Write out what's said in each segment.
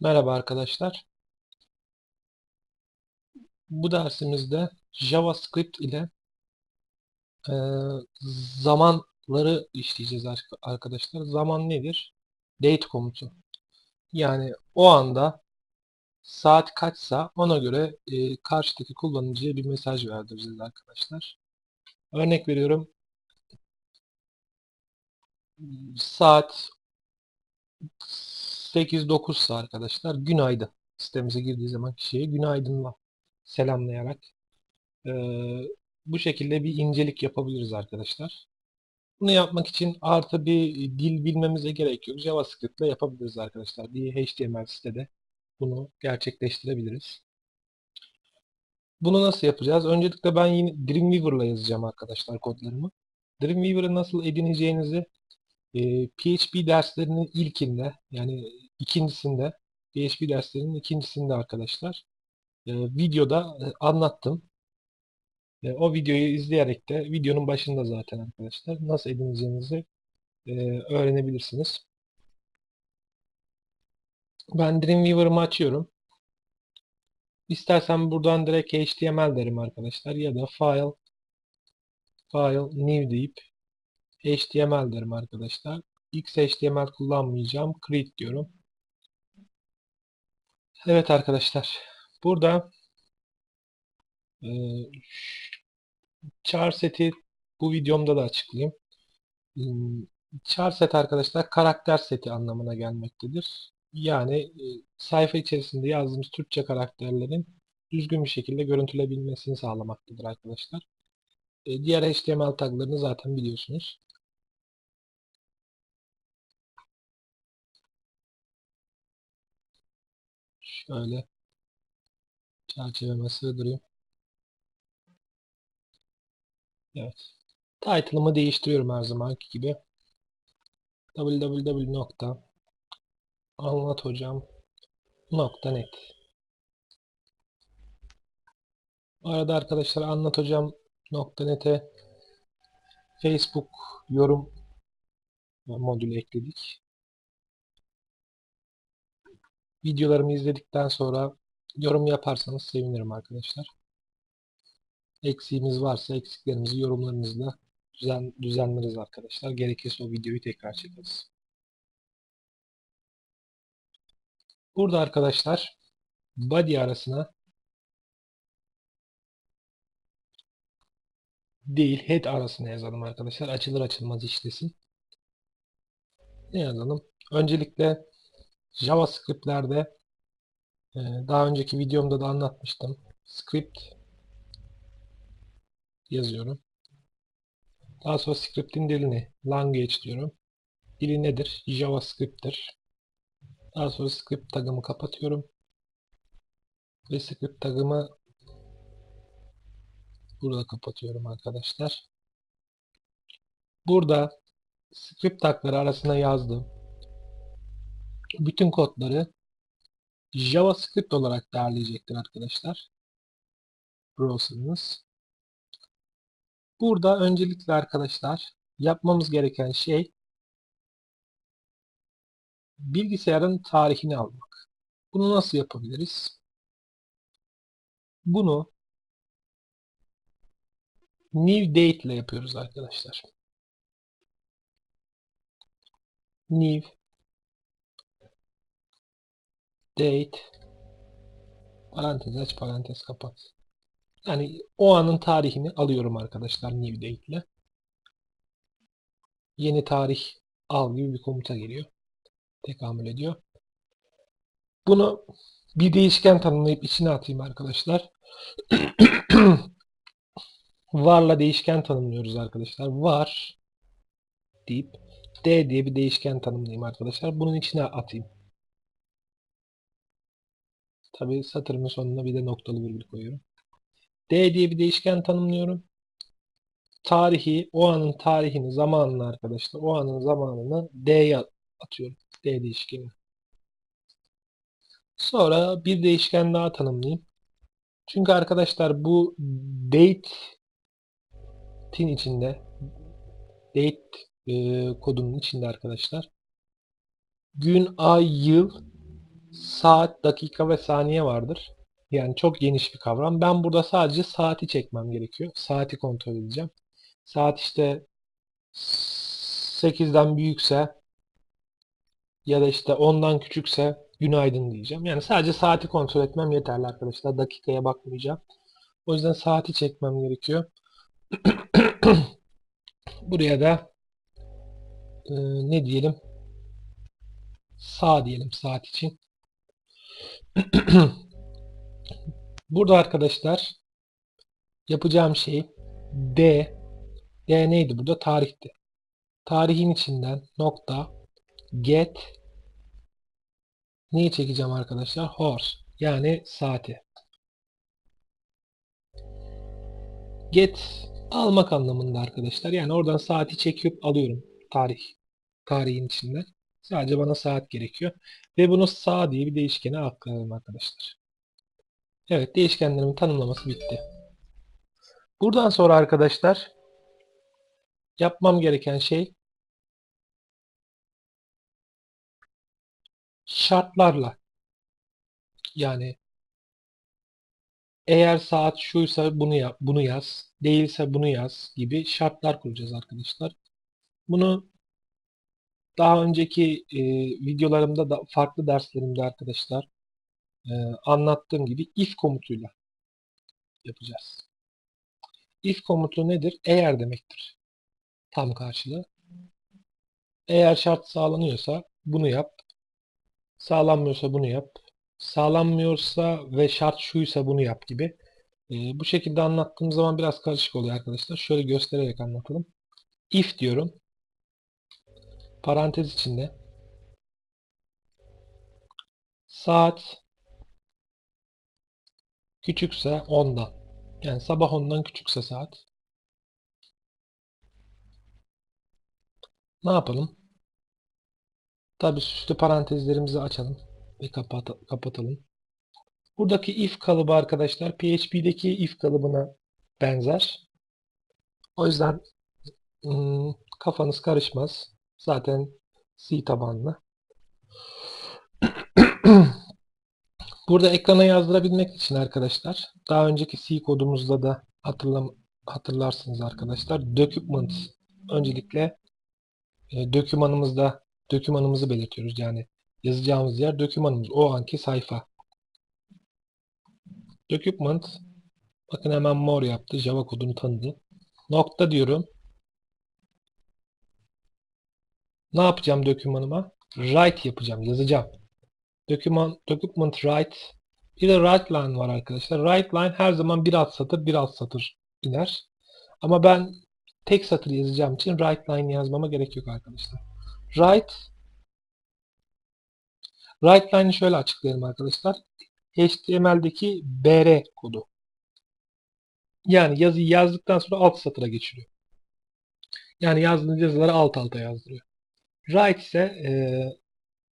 Merhaba arkadaşlar. Bu dersimizde JavaScript ile e, zamanları işleyeceğiz ar- arkadaşlar. Zaman nedir? Date komutu. Yani o anda saat kaçsa ona göre e, karşıdaki kullanıcıya bir mesaj verdireceğiz arkadaşlar. Örnek veriyorum. Saat 8-9 ise arkadaşlar günaydın. Sitemize girdiği zaman kişiye günaydınla selamlayarak e, bu şekilde bir incelik yapabiliriz arkadaşlar. Bunu yapmak için artı bir dil bilmemize gerek yok. JavaScript ile yapabiliriz arkadaşlar. Bir HTML sitede bunu gerçekleştirebiliriz. Bunu nasıl yapacağız? Öncelikle ben yine Dreamweaver ile yazacağım arkadaşlar kodlarımı. Dreamweaver'ı nasıl edineceğinizi e, PHP derslerinin ilkinde yani ikincisinde PHP derslerinin ikincisinde arkadaşlar e, videoda e, anlattım. E, o videoyu izleyerek de videonun başında zaten arkadaşlar nasıl edineceğinizi e, öğrenebilirsiniz. Ben Dreamweaver'ımı açıyorum. İstersen buradan direkt HTML derim arkadaşlar ya da file file new deyip HTML derim arkadaşlar. X HTML kullanmayacağım. Create diyorum. Evet arkadaşlar. Burada e, char seti bu videomda da açıklayayım. Hmm, Char set arkadaşlar karakter seti anlamına gelmektedir. Yani e, sayfa içerisinde yazdığımız Türkçe karakterlerin düzgün bir şekilde görüntülebilmesini sağlamaktadır arkadaşlar. E, diğer HTML taglarını zaten biliyorsunuz. Şöyle çerçeveme sığdırayım. Evet. Title'ımı değiştiriyorum her zamanki gibi. www.anlathocam.net Bu arada arkadaşlar anlathocam.net'e Facebook yorum modülü ekledik. Videolarımı izledikten sonra yorum yaparsanız sevinirim arkadaşlar. Eksiğimiz varsa eksiklerimizi yorumlarınızla düzen, düzenleriz arkadaşlar. Gerekirse o videoyu tekrar çekeriz. Burada arkadaşlar body arasına değil head arasına yazalım arkadaşlar. Açılır açılmaz işlesin. Ne yazalım? Öncelikle JavaScript'lerde e, daha önceki videomda da anlatmıştım. Script yazıyorum. Daha sonra script'in dilini language diyorum. Dili nedir? JavaScript'tir. Daha sonra script tagımı kapatıyorum. Ve script tagımı burada kapatıyorum arkadaşlar. Burada script tagları arasına yazdım. Bütün kodları JavaScript olarak derleyecektir arkadaşlar. Browser'ınız. Burada öncelikle arkadaşlar yapmamız gereken şey bilgisayarın tarihini almak. Bunu nasıl yapabiliriz? Bunu new date ile yapıyoruz arkadaşlar. New date parantez aç parantez kapat. Yani o anın tarihini alıyorum arkadaşlar new date ile. Yeni tarih al gibi bir komuta geliyor. Tekamül ediyor. Bunu bir değişken tanımlayıp içine atayım arkadaşlar. Var'la değişken tanımlıyoruz arkadaşlar. Var deyip D diye bir değişken tanımlayayım arkadaşlar. Bunun içine atayım. Tabi satırımın sonuna bir de noktalı virgül koyuyorum. D diye bir değişken tanımlıyorum. Tarihi, o anın tarihini, zamanını arkadaşlar, o anın zamanını D'ye atıyorum. D değişkeni. Sonra bir değişken daha tanımlayayım. Çünkü arkadaşlar bu date'in içinde date e, kodunun içinde arkadaşlar gün, ay, yıl, saat, dakika ve saniye vardır. Yani çok geniş bir kavram. Ben burada sadece saati çekmem gerekiyor. Saati kontrol edeceğim. Saat işte 8'den büyükse ya da işte 10'dan küçükse günaydın diyeceğim. Yani sadece saati kontrol etmem yeterli arkadaşlar. Dakikaya bakmayacağım. O yüzden saati çekmem gerekiyor. Buraya da e, ne diyelim? Sağ diyelim saat için. Burada arkadaşlar yapacağım şey D. D neydi burada? Tarihti. Tarihin içinden nokta get neyi çekeceğim arkadaşlar? Horse. Yani saati. Get almak anlamında arkadaşlar. Yani oradan saati çekip alıyorum. Tarih. Tarihin içinden. Sadece bana saat gerekiyor. Ve bunu sağ diye bir değişkene aktaralım arkadaşlar. Evet değişkenlerimin tanımlaması bitti. Buradan sonra arkadaşlar yapmam gereken şey şartlarla yani eğer saat şuysa bunu yap, bunu yaz, değilse bunu yaz gibi şartlar kuracağız arkadaşlar. Bunu daha önceki e, videolarımda da farklı derslerimde arkadaşlar e, anlattığım gibi if komutuyla yapacağız. If komutu nedir? Eğer demektir. Tam karşılığı. Eğer şart sağlanıyorsa bunu yap. Sağlanmıyorsa bunu yap. Sağlanmıyorsa ve şart şuysa bunu yap gibi. E, bu şekilde anlattığım zaman biraz karışık oluyor arkadaşlar. Şöyle göstererek anlatalım. If diyorum. Parantez içinde saat küçükse 10'dan. Yani sabah 10'dan küçükse saat. Ne yapalım? Tabi üstü parantezlerimizi açalım ve kapat kapatalım. Buradaki if kalıbı arkadaşlar PHP'deki if kalıbına benzer. O yüzden hmm, kafanız karışmaz. Zaten C tabanlı. Burada ekrana yazdırabilmek için arkadaşlar daha önceki C kodumuzda da hatırlarsınız arkadaşlar. Document öncelikle e, dokümanımızda dokümanımızı belirtiyoruz. Yani yazacağımız yer dokümanımız. O anki sayfa. Document bakın hemen mor yaptı. Java kodunu tanıdı. Nokta diyorum. Ne yapacağım dokümanıma? Write yapacağım. Yazacağım. Doküman, document write. Bir de write line var arkadaşlar. Write line her zaman bir alt satır bir alt satır iner. Ama ben tek satır yazacağım için write line yazmama gerek yok arkadaşlar. Write Write line'i şöyle açıklayalım arkadaşlar. HTML'deki BR kodu. Yani yazıyı yazdıktan sonra alt satıra geçiriyor. Yani yazdığınız yazıları alt alta yazdırıyor. Write ise e,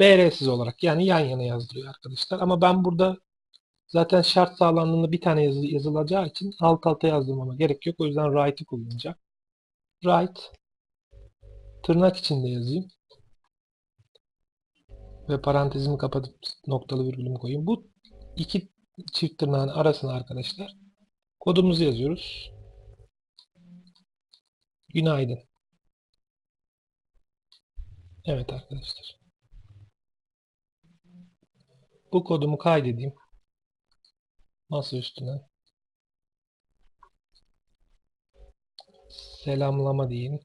BR'siz olarak yani yan yana yazdırıyor arkadaşlar. Ama ben burada zaten şart sağlandığında bir tane yazı yazılacağı için alt alta yazdırmama gerek yok. O yüzden write'ı kullanacağım. Write tırnak içinde yazayım. Ve parantezimi kapatıp noktalı virgülümü koyayım. Bu iki çift tırnağın arasına arkadaşlar kodumuzu yazıyoruz. Günaydın. Evet arkadaşlar. Bu kodumu kaydedeyim. Masa üstüne. Selamlama diyeyim.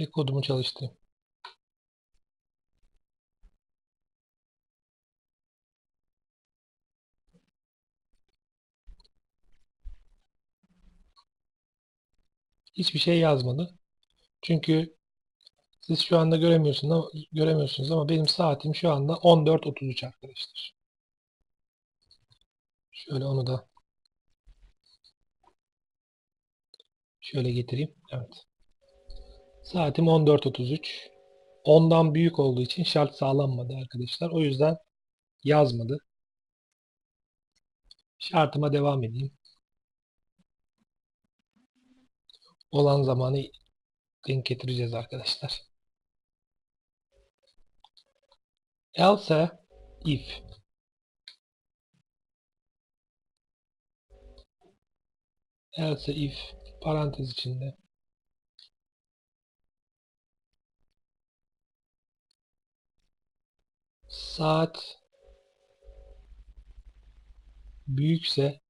Ve kodumu çalıştırayım. Hiçbir şey yazmadı. Çünkü siz şu anda göremiyorsunuz göremiyorsunuz ama benim saatim şu anda 14.33 arkadaşlar. Şöyle onu da şöyle getireyim. Evet. Saatim 14.33. Ondan büyük olduğu için şart sağlanmadı arkadaşlar. O yüzden yazmadı. Şartıma devam edeyim. Olan zamanı denk getireceğiz arkadaşlar. Else if else if parantez içinde saat büyükse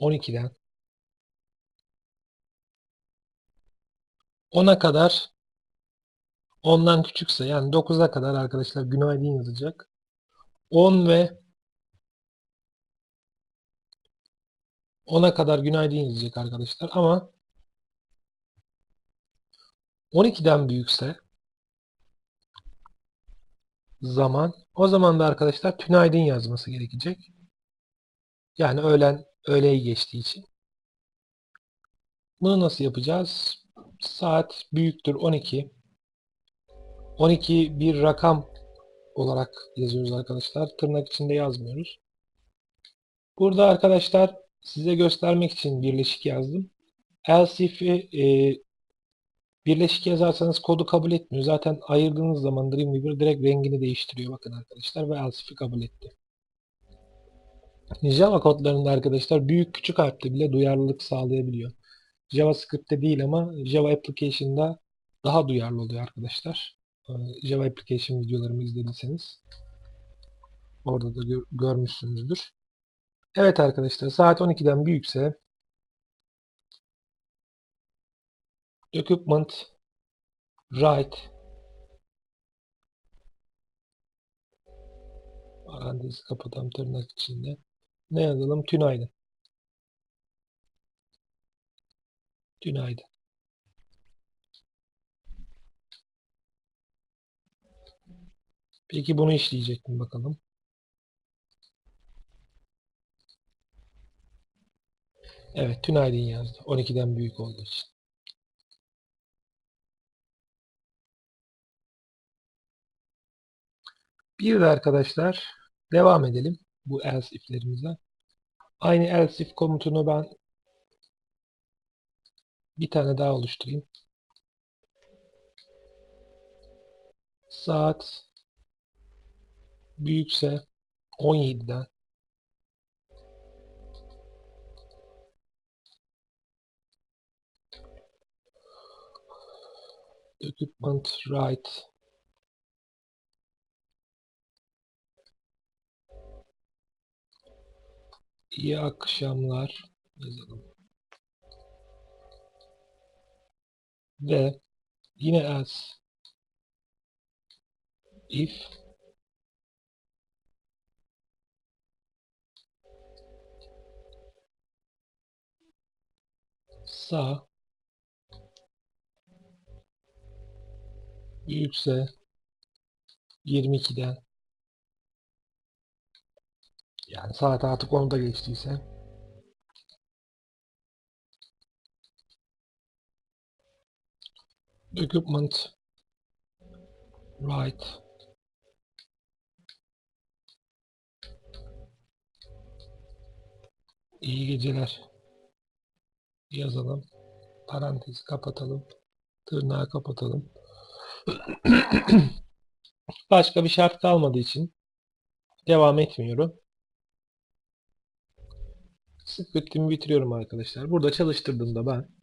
12'den 10'a kadar 10'dan küçükse yani 9'a kadar arkadaşlar günaydın yazacak. 10 ve 10'a kadar günaydın yazacak arkadaşlar ama 12'den büyükse zaman o zaman da arkadaşlar tünaydın yazması gerekecek. Yani öğlen öğleyi geçtiği için. Bunu nasıl yapacağız? Saat büyüktür 12. 12 bir rakam olarak yazıyoruz arkadaşlar. Tırnak içinde yazmıyoruz. Burada arkadaşlar size göstermek için birleşik yazdım. Else e, birleşik yazarsanız kodu kabul etmiyor. Zaten ayırdığınız zaman Dreamweaver direkt rengini değiştiriyor bakın arkadaşlar ve else kabul etti. Java kodlarında arkadaşlar büyük küçük harfte bile duyarlılık sağlayabiliyor. JavaScript'te değil ama Java Application'da daha duyarlı oluyor arkadaşlar. Ee, Java Application videolarımı izlediyseniz orada da gör görmüşsünüzdür. Evet arkadaşlar saat 12'den büyükse document write parantezi kapatalım tırnak içinde. Ne yazalım? Tünaydın. Tünaydın. Peki bunu işleyecek mi bakalım? Evet, tünaydın yazdı. 12'den büyük olduğu için. Bir de arkadaşlar devam edelim bu else if'lerimize. Aynı else if komutunu ben bir tane daha oluşturayım. Saat büyükse 17'den document write iyi akşamlar yazalım. Ve yine else if. Sağ büyükse 22'den yani saat artık 10'da geçtiyse document write iyi geceler yazalım. Parantezi kapatalım. Tırnağı kapatalım. Başka bir şart kalmadığı için devam etmiyorum. Script'imi bitiriyorum arkadaşlar. Burada çalıştırdığımda ben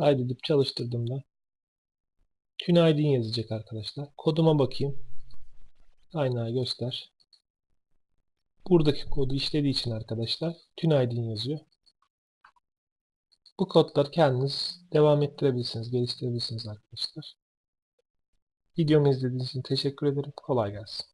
kaydedip çalıştırdığımda tünaydın yazacak arkadaşlar. Koduma bakayım. Kaynağı göster. Buradaki kodu işlediği için arkadaşlar tünaydın yazıyor. Bu kodları kendiniz devam ettirebilirsiniz, geliştirebilirsiniz arkadaşlar. Videomu izlediğiniz için teşekkür ederim. Kolay gelsin.